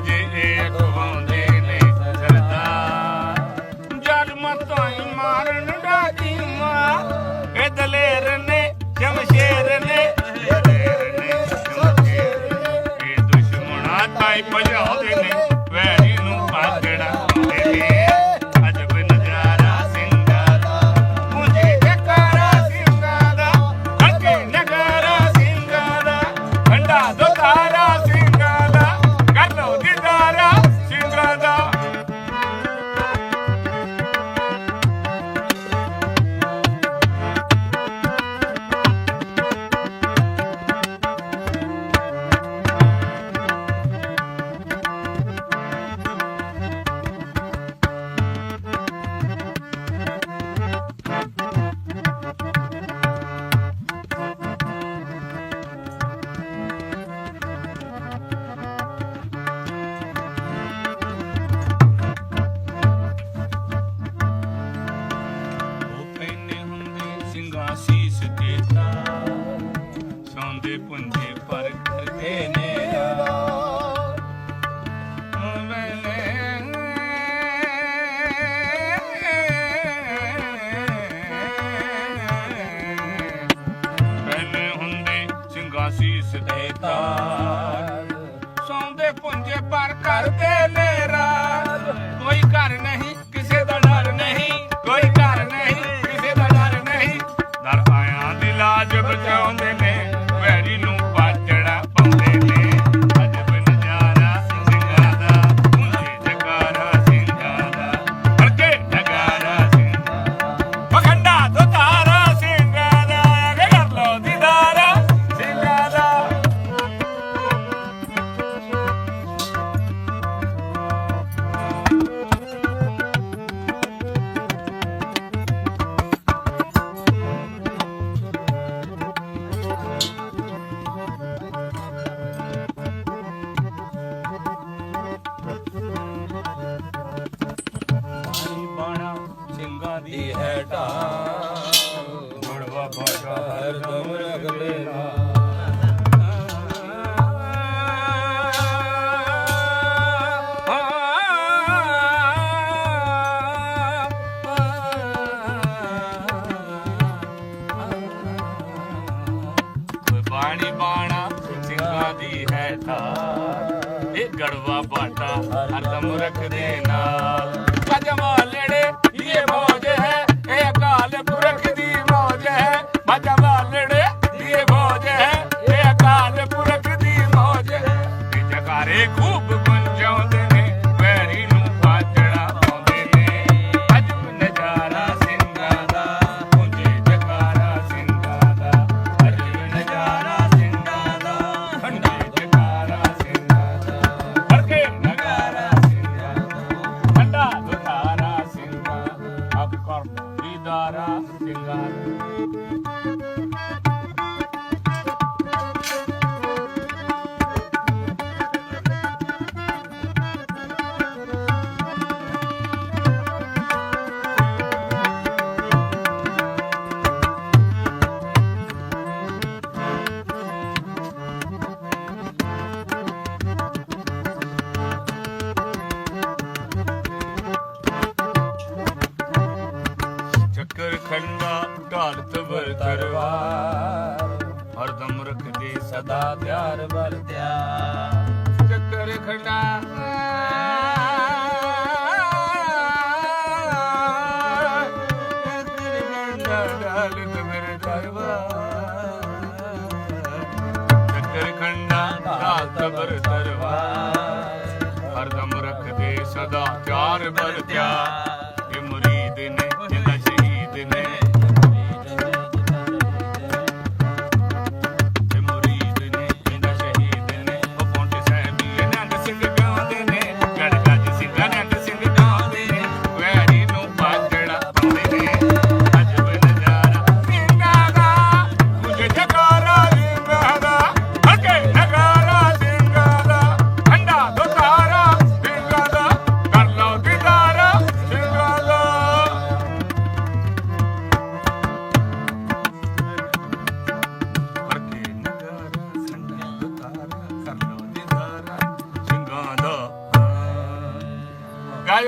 calle eh, ਤੇ ਪੁੰਜੇ ਪਰ ਕਰਦੇ ਨੇ ਸਿੰਘਾਸੀ ਸਦੇ ਤਾਰ ਸੌਂਦੇ ਪੁੰਜੇ ਪਰ ਕਰਦੇ ਬਾਣੀ ਬਾਣਾ ਸਿੰਘਾਂ ਦੀ ਹੈ ਤਾਰ ਇਹ ਗੜਵਾ ਬਾਟਾ ਹਰ ਦਮ ਰੱਖਦੇ ਨਾਲ। ਕਜਮਾ ਘਾਲਤ ਹਰ ਦਮ ਰੱਖਦੇ ਸਦਾ ਪਿਆਰ ਬਲ ਧਿਆਨ ਚੱਕਰ ਖੰਡਾ ਤਬਰ ਤਰਵਾ ਹਰਦਮ ਰੱਖਦੇ ਸਦਾ ਚਾਰ ਬਰਤਿਆ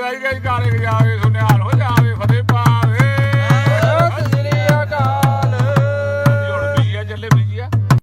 ਜਾਈ ਵਾਈ ਗਈ ਕਾਰੇ ਜਾਵੇ